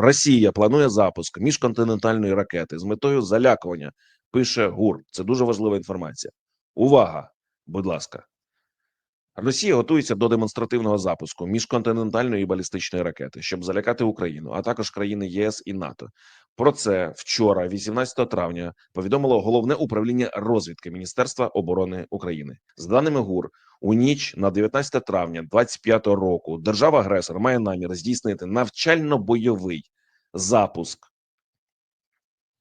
Росія планує запуск міжконтинентальної ракети з метою залякування. Пише ГУР. Це дуже важлива інформація. Увага! Будь ласка. Росія готується до демонстративного запуску міжконтинентальної балістичної ракети, щоб залякати Україну, а також країни єС і НАТО. Про це вчора, 18 травня, повідомило головне управління розвідки Міністерства оборони України. З даними ГУР, у ніч на 19 травня 25 року держава-агресор має намір здійснити навчально-бойовий запуск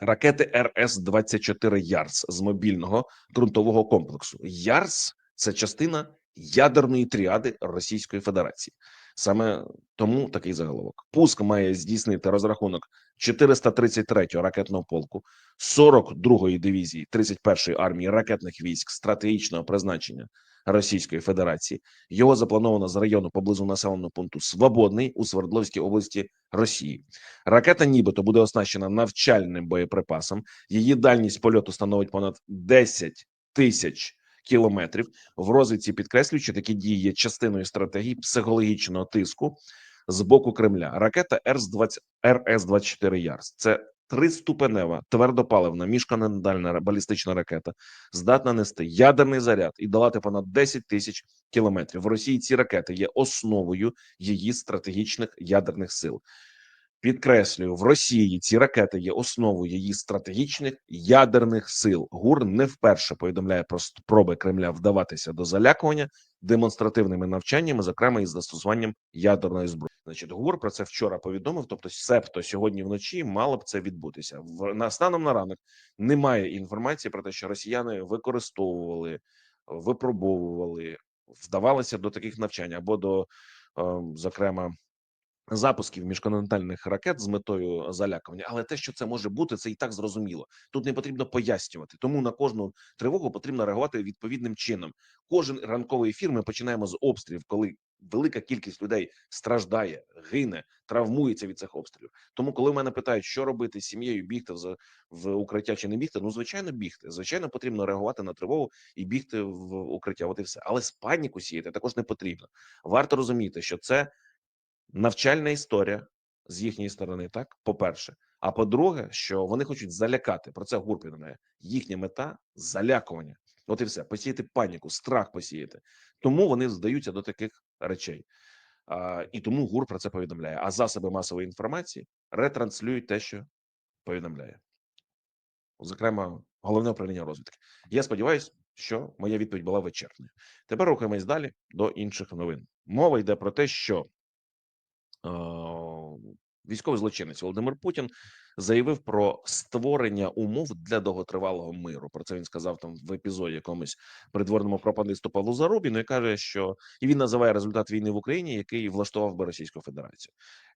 ракети РС-24 Ярс з мобільного ґрунтового комплексу. Ярс це частина ядерної тріади Російської Федерації. Саме тому такий заголовок. Пуск має здійснити розрахунок 433-го ракетного полку, 42-ї дивізії 31-ї армії ракетних військ стратегічного призначення Російської Федерації. Його заплановано з району поблизу населеного пункту Свободний у Свердловській області Росії. Ракета, нібито буде оснащена навчальним боєприпасом. Її дальність польоту становить понад 10 тисяч кілометрів. В розвідці підкреслюють, що такі дії є частиною стратегії психологічного тиску з боку Кремля. Ракета РС-20 РС-24 Ярс це триступенева твердопаливна міжконтинентальна балістична ракета, здатна нести ядерний заряд і долати понад 10 тисяч кілометрів. В Росії ці ракети є основою її стратегічних ядерних сил. Підкреслюю, в Росії ці ракети є основою її стратегічних ядерних сил. ГУР не вперше повідомляє про спроби Кремля вдаватися до залякування демонстративними навчаннями, зокрема із застосуванням ядерної зброї. Значить, ГУР про це вчора повідомив. Тобто, себто сьогодні вночі мало б це відбутися. В на станом на ранок немає інформації про те, що росіяни використовували, випробовували, вдавалися до таких навчань або до, е, зокрема запусків міжконтинентальних ракет з метою залякування, але те, що це може бути, це і так зрозуміло. Тут не потрібно пояснювати. Тому на кожну тривогу потрібно реагувати відповідним чином. Кожен ранковий ефір ми починаємо з обстрілів, коли велика кількість людей страждає, гине, травмується від цих обстрілів. Тому, коли мене питають, що робити з сім'єю, бігти в в укриття чи не бігти, ну звичайно, бігти. Звичайно, потрібно реагувати на тривогу і бігти в укриття. От і все, але з паніку сіяти також не потрібно. Варто розуміти, що це навчальна історія з їхньої сторони, так по-перше. А по-друге, що вони хочуть залякати про це гур повідомляє. Їхня мета залякування. От і все посіяти паніку, страх посіяти. Тому вони здаються до таких речей. А, І тому ГУР про це повідомляє. А засоби масової інформації ретранслюють те, що повідомляє. Зокрема, головне управління розвідки. Я сподіваюся, що моя відповідь була вичерпною. Тепер рухаємось далі до інших новин. Мова йде про те, що військовий злочинець Володимир Путін заявив про створення умов для довготривалого миру. Про це він сказав там в епізоді якомусь придворному пропагандисту Павлу Зарубіну і каже, що і він називає результат війни в Україні, який влаштував би Російську Федерацію.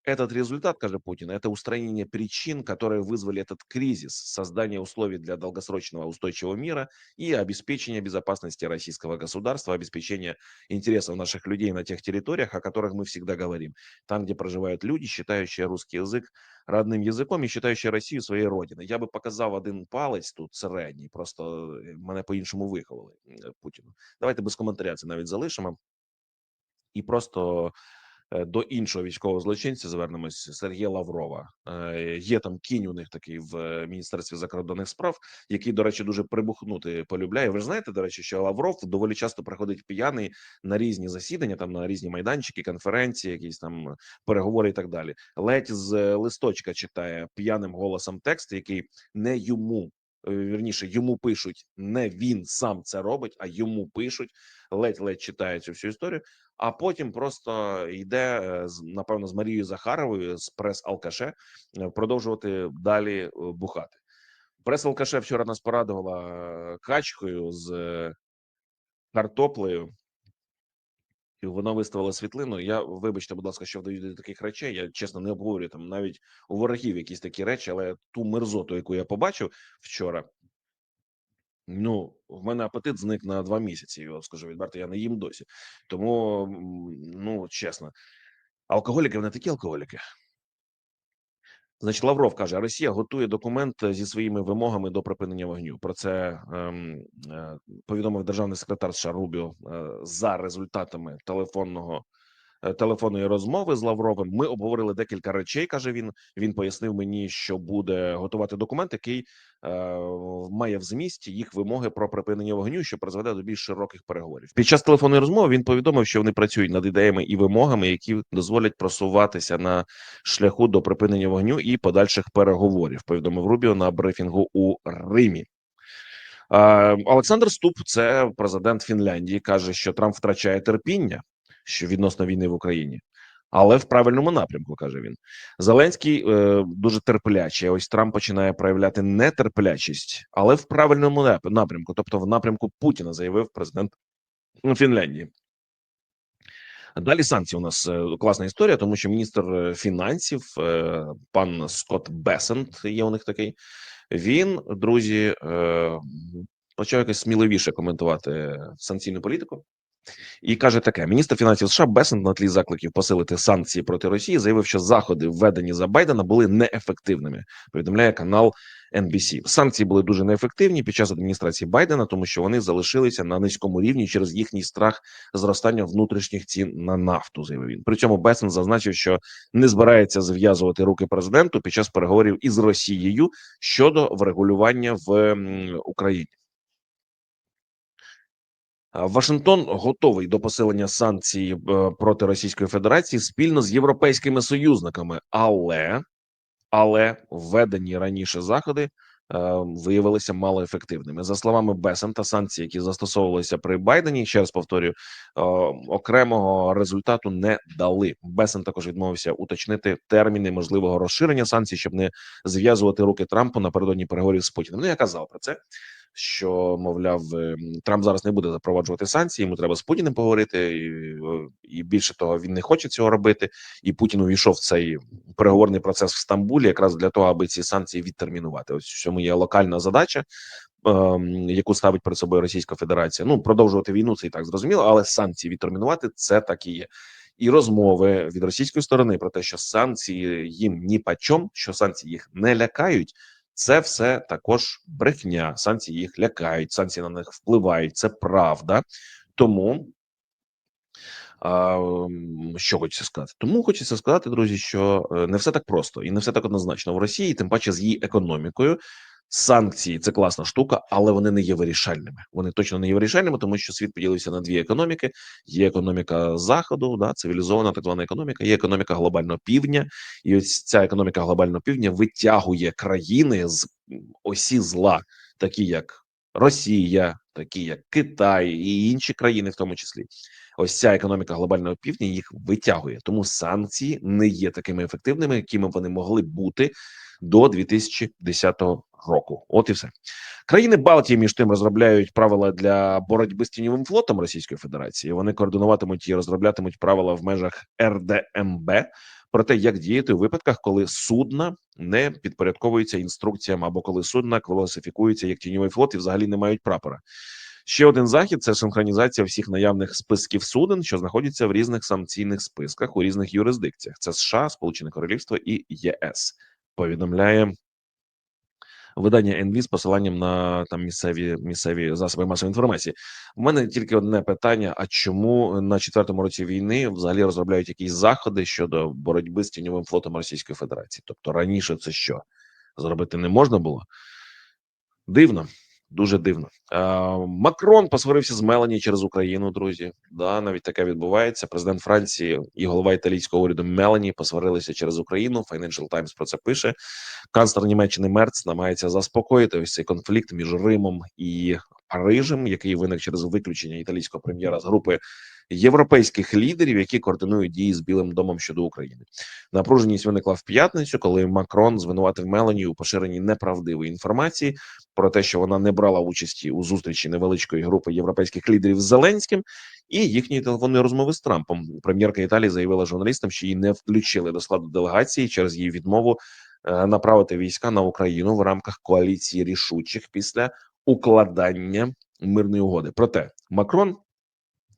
Этот результат, каже Путин, это устранение причин, которые вызвали этот кризис, создание условий для долгосрочного устойчивого мира и обеспечение безопасности российского государства, обеспечение интересов наших людей на тех территориях, о которых мы всегда говорим, там, где проживают люди, считающие русский язык родным языком и считающие Россию своей родиной. Я би показав один палець тут середній, просто мене по-іншому виховали Путіну. Давайте без коментаря це навіть залишимо. І просто до іншого військового злочинця звернемось Сергія Лаврова. Е, є там кінь у них такий в е, міністерстві закордонних справ, який, до речі, дуже прибухнути полюбляє. Ви ж знаєте, до речі, що Лавров доволі часто приходить п'яний на різні засідання, там на різні майданчики, конференції, якісь там переговори і так далі. Ледь з листочка читає п'яним голосом текст, який не йому. Вірніше йому пишуть не він сам це робить, а йому пишуть ледь-ледь читає цю всю історію а потім просто йде е, напевно з Марією Захаровою з прес-алкаше е, продовжувати далі е, бухати. Прес-алкаше вчора нас порадувала качкою з картоплею. І вона виставила світлину. Я вибачте, будь ласка, що вдаю до таких речей. Я чесно не обговорюю там навіть у ворогів якісь такі речі, але ту мерзоту, яку я побачив вчора, Ну, в мене апетит зник на два місяці. Я скажу відверто, я не їм досі. Тому, ну чесно, алкоголіки вони такі алкоголіки. Значить, Лавров каже: Росія готує документ зі своїми вимогами до припинення вогню. Про це ем, е, повідомив державний секретар США Рубіо е, за результатами телефонного е, телефонної розмови з Лавровим. Ми обговорили декілька речей. каже він. Він пояснив мені, що буде готувати документ, який е, має в змісті їх вимоги про припинення вогню, що призведе до більш широких переговорів. Під час телефонної розмови він повідомив, що вони працюють над ідеями і вимогами, які дозволять просуватися на шляху до припинення вогню і подальших переговорів. Повідомив Рубіо на брифінгу у Римі. Е, Олександр Ступ, це президент Фінляндії, каже, що Трамп втрачає терпіння що відносно війни в Україні, але в правильному напрямку каже він. Зеленський е, дуже терплячий. Ось Трамп починає проявляти нетерплячість, але в правильному напрямку, тобто в напрямку Путіна, заявив президент Фінляндії. Далі санкції у нас е, класна історія, тому що міністр е, фінансів, е, пан Скотт Бесент, є у них такий. Він, друзі, е, почав якось сміливіше коментувати санкційну політику. І каже таке: міністр фінансів США Бесент на тлі закликів посилити санкції проти Росії заявив, що заходи, введені за Байдена, були неефективними. Повідомляє канал NBC. Санкції були дуже неефективні під час адміністрації Байдена, тому що вони залишилися на низькому рівні через їхній страх зростання внутрішніх цін на нафту. Заявив він. При цьому Бесент зазначив, що не збирається зв'язувати руки президенту під час переговорів із Росією щодо врегулювання в Україні. А Вашингтон готовий до посилення санкцій е, проти Російської Федерації спільно з європейськими союзниками, але але введені раніше заходи е, виявилися малоефективними. За словами Бесента, санкції, які застосовувалися при Байдені, ще раз повторюю, е, окремого результату не дали. Бесен також відмовився уточнити терміни можливого розширення санкцій, щоб не зв'язувати руки Трампу напередодні переговорів з Путіним. Ну я казав про це. Що мовляв, е, Трамп зараз не буде запроваджувати санкції, йому треба з Путіним поговорити, і, е, і більше того, він не хоче цього робити. І Путін увійшов в цей переговорний процес в Стамбулі, якраз для того, аби ці санкції відтермінувати. Ось в цьому є локальна задача, ем, яку ставить перед собою Російська Федерація. Ну продовжувати війну це і так зрозуміло, але санкції відтермінувати це так і є. І розмови від російської сторони про те, що санкції їм ні по чому, що санкції їх не лякають. Це все також брехня. Санкції їх лякають, санкції на них впливають. Це правда. Тому а, що хочеться сказати? Тому хочеться сказати, друзі, що е, не все так просто і не все так однозначно в Росії, тим паче з її економікою. Санкції це класна штука, але вони не є вирішальними. Вони точно не є вирішальними, тому що світ поділився на дві економіки: є економіка заходу, да цивілізована так звана економіка, є економіка глобального півдня, і ось ця економіка глобального півдня витягує країни з осі зла, такі як Росія, такі як Китай і інші країни, в тому числі. Ось ця економіка глобального півдня їх витягує. Тому санкції не є такими ефективними, якими вони могли бути до 2010 року. От і все. Країни Балтії між тим розробляють правила для боротьби з тіньовим флотом Російської Федерації. Вони координуватимуть і розроблятимуть правила в межах РДМБ про те, як діяти у випадках, коли судна не підпорядковуються інструкціям або коли судна класифікуються як тіньовий флот і взагалі не мають прапора. Ще один захід це синхронізація всіх наявних списків суден, що знаходяться в різних санкційних списках у різних юрисдикціях. Це США, Сполучене Королівство і ЄС. Повідомляє видання НВ з посиланням на там місцеві місцеві засоби масової інформації. У мене тільки одне питання: а чому на четвертому році війни взагалі розробляють якісь заходи щодо боротьби з тіньовим флотом Російської Федерації? Тобто раніше це що зробити не можна було? Дивно. Дуже дивно. Макрон посварився з Мелані через Україну. Друзі, да навіть таке відбувається. Президент Франції і голова італійського уряду Мелані посварилися через Україну. Financial Times про це пише. Канцлер Німеччини Мерц намагається заспокоїти ось цей конфлікт між Римом і Парижем, який виник через виключення італійського прем'єра з групи європейських лідерів, які координують дії з Білим домом щодо України. Напруженість виникла в п'ятницю, коли Макрон звинуватив Мелані у поширенні неправдивої інформації про те, що вона не брала участі у зустрічі невеличкої групи європейських лідерів з Зеленським, і їхньої телефонної розмови з Трампом. Прем'єрка Італії заявила журналістам, що її не включили до складу делегації через її відмову е, направити війська на Україну в рамках коаліції рішучих після укладання мирної угоди. Проте Макрон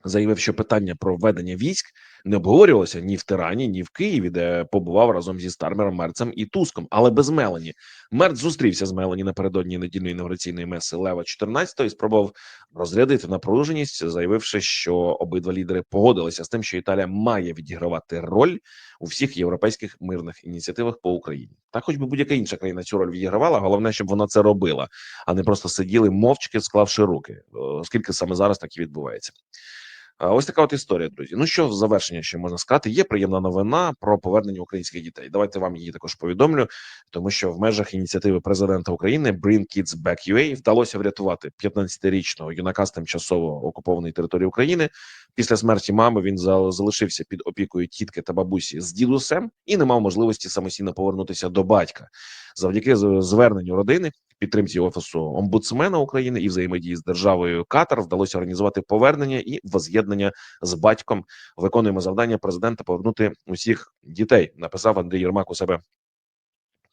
заявив, що питання про введення військ не обговорювалося ні в Тирані, ні в Києві, де побував разом зі Стармером, Мерцем і Туском, але без Мелані. Мерц зустрівся з Мелані напередодні недільної інавгураційної меси Лева 14 і спробував розрядити напруженість, заявивши, що обидва лідери погодилися з тим, що Італія має відігравати роль у всіх європейських мирних ініціативах по Україні. Та хоч би будь-яка інша країна цю роль відігравала, головне, щоб вона це робила, а не просто сиділи мовчки, склавши руки, оскільки саме зараз так і відбувається. А Ось така от історія, друзі. Ну що в завершення ще можна сказати? Є приємна новина про повернення українських дітей. Давайте вам її також повідомлю, тому що в межах ініціативи президента України Bring Kids Back UA вдалося врятувати 15-річного юнака з тимчасово окупованої території України. Після смерті мами він зал- залишився під опікою тітки та бабусі з дідусем і не мав можливості самостійно повернутися до батька. Завдяки зверненню родини підтримці офісу омбудсмена України і взаємодії з державою Катар вдалося організувати повернення і воз'єднання з батьком. Виконуємо завдання президента повернути усіх дітей. Написав Андрій Єрмак у себе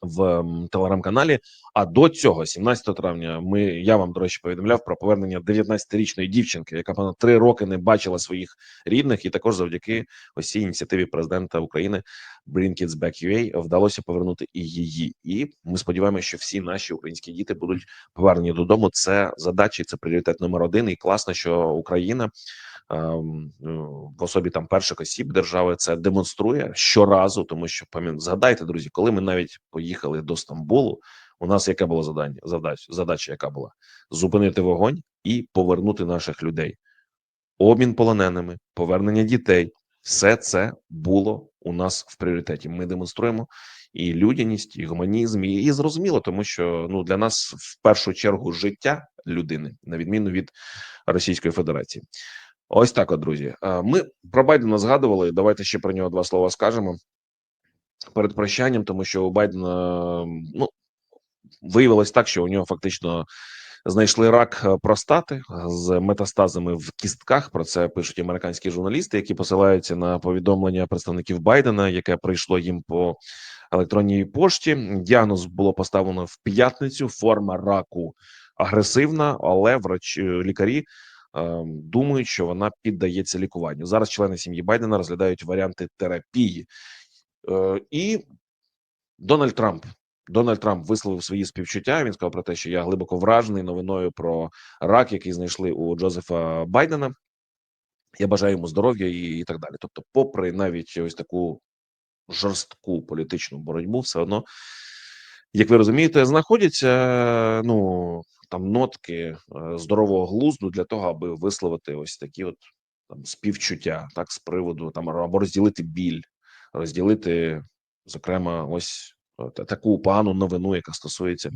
в телеграм-каналі. А до цього, 17 травня, ми я вам до речі повідомляв про повернення 19-річної дівчинки, яка понад три роки не бачила своїх рідних, і також завдяки ось ініціативі президента України Bring Kids Back UA вдалося повернути і її. І ми сподіваємося, що всі наші українські діти будуть повернені додому. Це задача, це пріоритет номер один. І класно, що Україна. Ем, ну, В особі там перших осіб держави це демонструє щоразу, тому що згадайте, друзі, коли ми навіть поїхали до Стамбулу. У нас яке було завдання? Задача, задача, яка була зупинити вогонь і повернути наших людей. Обмін полоненими, повернення дітей. Все це було у нас в пріоритеті. Ми демонструємо і людяність, і гуманізм, і, і зрозуміло, тому що ну для нас в першу чергу життя людини, на відміну від Російської Федерації. Ось так, от, друзі. Е, Ми про Байдена згадували. Давайте ще про нього два слова скажемо перед прощанням, тому що у Байдена ну виявилось так, що у нього фактично знайшли рак е, простати з метастазами в кістках. Про це пишуть американські журналісти, які посилаються на повідомлення представників Байдена, яке прийшло їм по електронній пошті. Діагноз було поставлено в п'ятницю. Форма раку агресивна, але врач лікарі. Е, Думають, що вона піддається лікуванню. Зараз члени сім'ї Байдена розглядають варіанти терапії, Е, і Дональд Трамп Дональд Трамп висловив свої співчуття. Він сказав про те, що я глибоко вражений новиною про рак, який знайшли у Джозефа Байдена. Я бажаю йому здоров'я і, і так далі. Тобто, попри навіть ось таку жорстку політичну боротьбу, все одно, як ви розумієте, знаходяться ну там нотки е, здорового глузду для того, аби висловити ось такі от там співчуття, так з приводу там або розділити біль, розділити, зокрема, ось от таку погану новину, яка стосується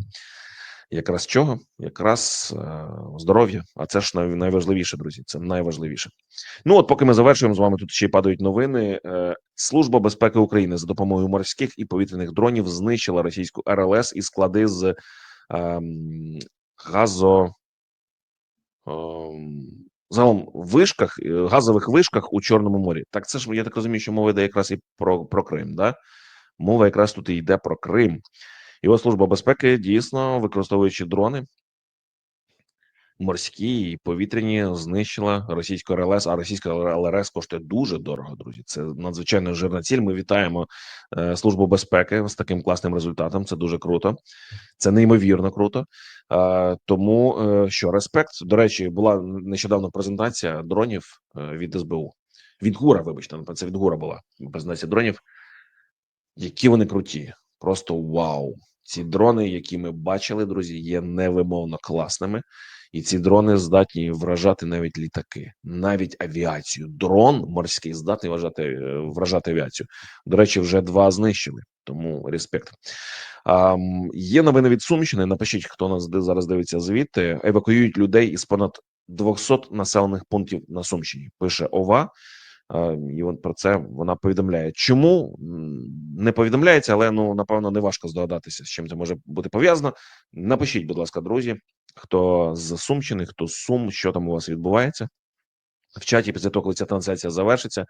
якраз чого? Якраз е, здоров'я. А це ж найважливіше, друзі. Це найважливіше. Ну от, поки ми завершуємо з вами, тут ще й падають новини. Е, Служба безпеки України за допомогою морських і повітряних дронів знищила російську РЛС і склади з ем, газо. Ем, Загалом вишках, е, газових вишках у Чорному морі. Так це ж я так розумію, що мова йде якраз і про, про Крим. Да? Мова якраз тут і йде про Крим. Ось служба безпеки дійсно, використовуючи дрони морські і повітряні, знищила російську РЛС. А російська РЛС коштує дуже дорого, друзі. Це надзвичайно жирна ціль. Ми вітаємо е, службу безпеки з таким класним результатом. Це дуже круто, це неймовірно круто. Е, тому е, що респект. До речі, була нещодавно презентація дронів е, від СБУ. Від ГУРа, вибачте, це від ГУРа була презентація дронів. Які вони круті, просто вау! Ці дрони, які ми бачили, друзі, є невимовно класними, і ці дрони здатні вражати навіть літаки, навіть авіацію. Дрон морський здатний вражати е, вражати авіацію. До речі, вже два знищили. Тому респект. А, є новини від Сумщини. Напишіть, хто нас зараз дивиться звідти. Евакуюють людей із понад 200 населених пунктів на Сумщині. Пише ОВА. І от про це вона повідомляє. Чому не повідомляється, але ну напевно не важко здогадатися, з чим це може бути пов'язано. Напишіть, будь ласка, друзі, хто з Сумщини, хто з Сум, що там у вас відбувається в чаті. Після того, коли ця трансляція завершиться,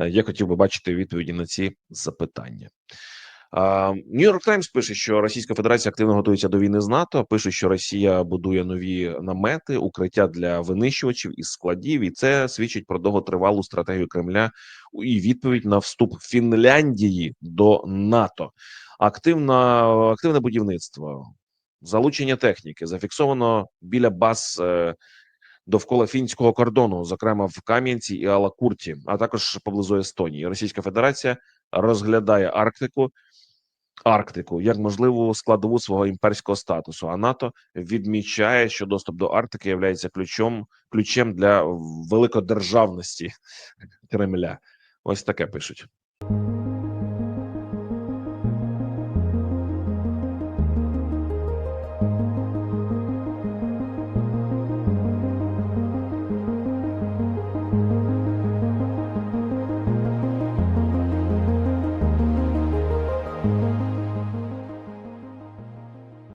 е, я хотів би бачити відповіді на ці запитання. Нью-Йорк Таймс пише, що Російська Федерація активно готується до війни з НАТО. Пише, що Росія будує нові намети, укриття для винищувачів із складів, і це свідчить про довготривалу стратегію Кремля і відповідь на вступ Фінляндії до НАТО. Активна активне будівництво, залучення техніки зафіксовано біля баз. е, Довкола фінського кордону, зокрема в Кам'янці і Алакурті, а також поблизу Естонії, Російська Федерація розглядає Арктику Арктику як можливу складову свого імперського статусу. А НАТО відмічає, що доступ до Арктики є ключом ключем для великодержавності Кремля. Ось таке пишуть.